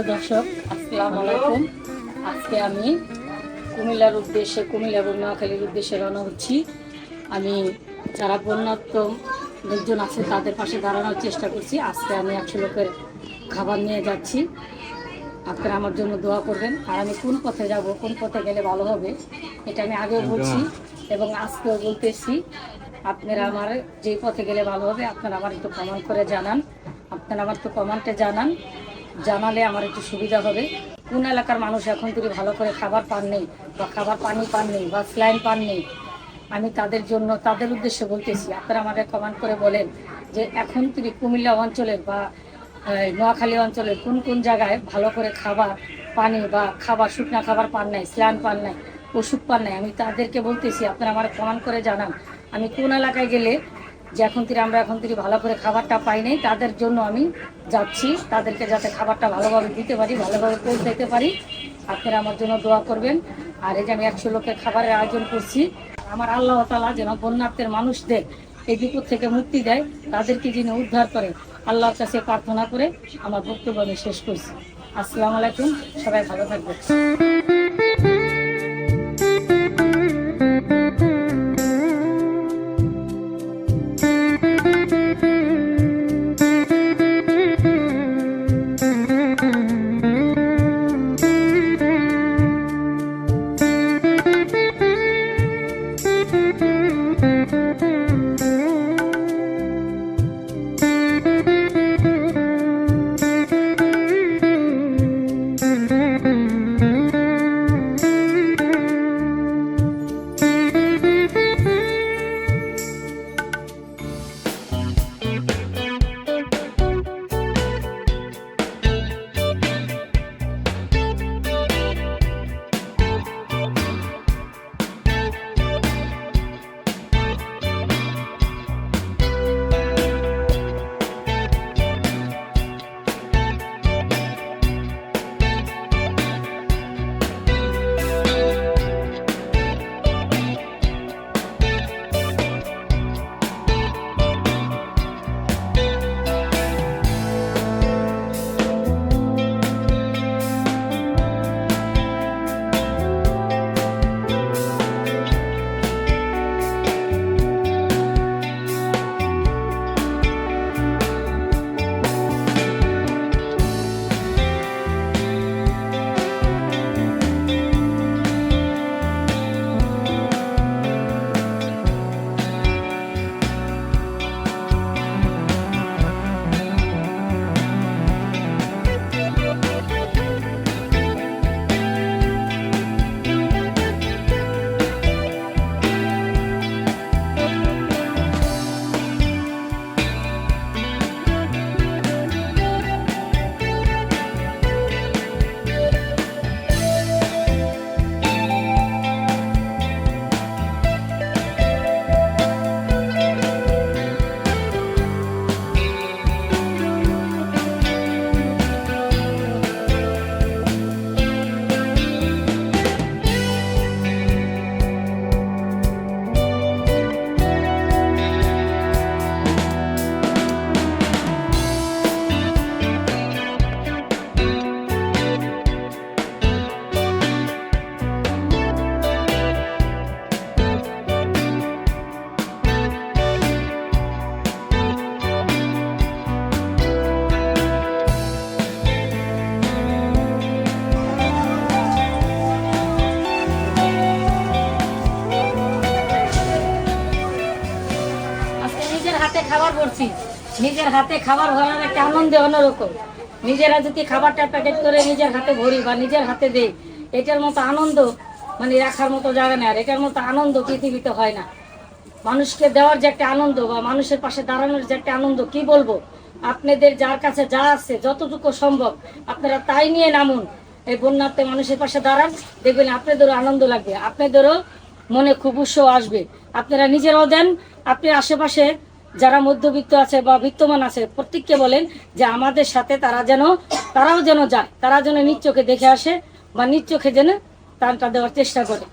প্রিয় দর্শক আসসালামু আলাইকুম। আজকে আমি কুমিল্লার উদ্দেশ্যে কুমিল্লা এবং নোয়াখালীর উদ্দেশ্যে রওনা হচ্ছি। আমি যারা বন্যাত্ম লোকজন আছে তাদের পাশে দাঁড়ানোর চেষ্টা করছি। আজকে আমি একশো লোকের খাবার নিয়ে যাচ্ছি। আপনারা আমার জন্য দোয়া করবেন। আর আমি কোন পথে যাব কোন পথে গেলে ভালো হবে এটা আমি আগেও বলছি এবং আজকেও বলতেছি আপনারা আমার যে পথে গেলে ভালো হবে আপনারা আমার একটু কমেন্ট করে জানান। আপনারা আমার একটু কমেন্টে জানান। জানালে আমার একটু সুবিধা হবে। কোন এলাকার মানুষ এখন থেকে ভালো করে খাবার পান নেই, বা খাবার পানি পান নেই, বা স্লাইন পান নেই, আমি তাদের জন্য, তাদের উদ্দেশ্যে বলতেছি, আপনারা আমাকে কমেন্ট করে বলেন যে এখন তিনি কুমিল্লা অঞ্চলের বা নোয়াখালী অঞ্চলের কোন কোন জায়গায় ভালো করে খাবার পানি বা খাবার, শুকনা খাবার পান নাই স্নান পান নাই, ওষুধ পান নাই, আমি তাদেরকে বলতেছি, আপনারা আমার কমেন্ট করে জানান। আমি কোন এলাকায় গেলে যে এখন থেকে আমরা এখন থেকে ভালো করে খাবারটা পাই নাই, তাদের জন্য আমি যাচ্ছি। তাদেরকে যাতে খাবারটা ভালোভাবে দিতে পারি, ভালোভাবে পৌঁছাইতে পারি। আপনারা আমার জন্য দোয়া করবেন। আর এই যে আমি একশো লোকের খাবারের আয়োজন করছি, আমার আল্লাহ তালা যেন বন্যার্থের মানুষদের এই বিপদ থেকে মুক্তি দেয়, তাদেরকে যিনি উদ্ধার করে, আল্লাহর কাছে প্রার্থনা করে আমার বক্তব্য আমি শেষ করছি। আসসালামু আলাইকুম, সবাই ভালো থাকবেন। খাবার করছি নিজের হাতে খাবার হওয়ার একটা আনন্দ অন্যরকম? নিজেরা যদি খাবারটা প্যাকেট করে নিজের হাতে ভরি বা নিজের হাতে দেই, এটার মতো আনন্দ মানে রাখার মতো জায়গা নেই। আর এটার মতো আনন্দ পৃথিবীতে হয় না। মানুষকে দেওয়ার যে একটা আনন্দ বা মানুষের পাশে দাঁড়ানোর যে একটা আনন্দ, কি বলব? আপনাদের যার কাছে যা আছে, যতটুকু সম্ভব আপনারা তাই নিয়ে নামুন। এই বন্যার্থে মানুষের পাশে দাঁড়ান, দেখবেন আপনাদেরও আনন্দ লাগবে। আপনাদেরও মনে খুব উৎসাহ আসবে। আপনারা নিজেরাও দেন আপনি আশেপাশে যারা মধ্যবিত্ত আছে বা বিত্তমান আছে, প্রত্যেককে বলেন যে আমাদের সাথে তারা যেন, তারাও যেন যায়, তারা যেন নিজ চোখে দেখে আসে বা নিজ চোখে যেন দানটা দেওয়ার চেষ্টা করে।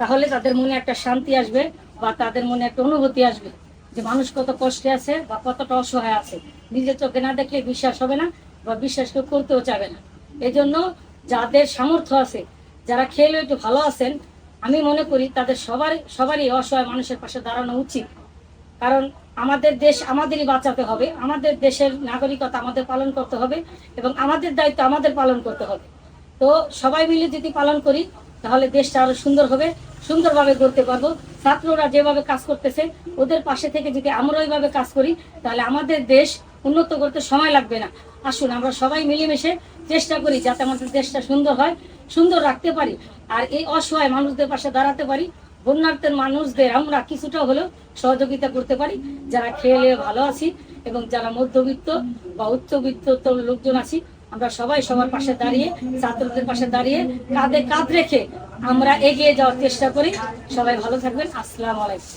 তাহলে তাদের মনে একটা শান্তি আসবে বা তাদের মনে একটা অনুভূতি আসবে যে মানুষ কত কষ্টে আছে বা কতটা অসহায় আছে। নিজের চোখে না দেখলে বিশ্বাস হবে না বা বিশ্বাস কেউ করতেও চাবে না। এই জন্য যাদের সামর্থ্য আছে, যারা খেলে একটু ভালো আছেন, আমি মনে করি তাদের সবার সবারই অসহায় মানুষের পাশে দাঁড়ানো উচিত। কারণ আমাদের দেশ আমাদেরই বাঁচাতে হবে। আমাদের দেশের নাগরিকতা আমাদের পালন করতে হবে এবং আমাদের দায়িত্ব আমাদের পালন করতে হবে। তো সবাই মিলে যদি পালন করি, তাহলে দেশটা আরও সুন্দর হবে, সুন্দরভাবে করতে পারব। ছাত্ররা যেভাবে কাজ করতেছে, ওদের পাশে থেকে যদি আমরা ওইভাবে কাজ করি, তাহলে আমাদের দেশ উন্নত করতে সময় লাগবে না। আসুন, আমরা সবাই মিলেমিশে চেষ্টা করি যাতে আমাদের দেশটা সুন্দর হয়, সুন্দর রাখতে পারি, আর এই অসহায় মানুষদের পাশে দাঁড়াতে পারি। বন্যার্থের মানুষদের আমরা কিছুটা হলেও সহযোগিতা করতে পারি। যারা খেয়ে ভালো আছি এবং যারা মধ্যবিত্ত বা উচ্চবিত্ত লোকজন আছি, আমরা সবাই সবার পাশে দাঁড়িয়ে, ছাত্রদের পাশে দাঁড়িয়ে কাঁধে কাঁধ রেখে আমরা এগিয়ে যাওয়ার চেষ্টা করি। সবাই ভালো থাকবেন। আসসালাম আলাইকুম।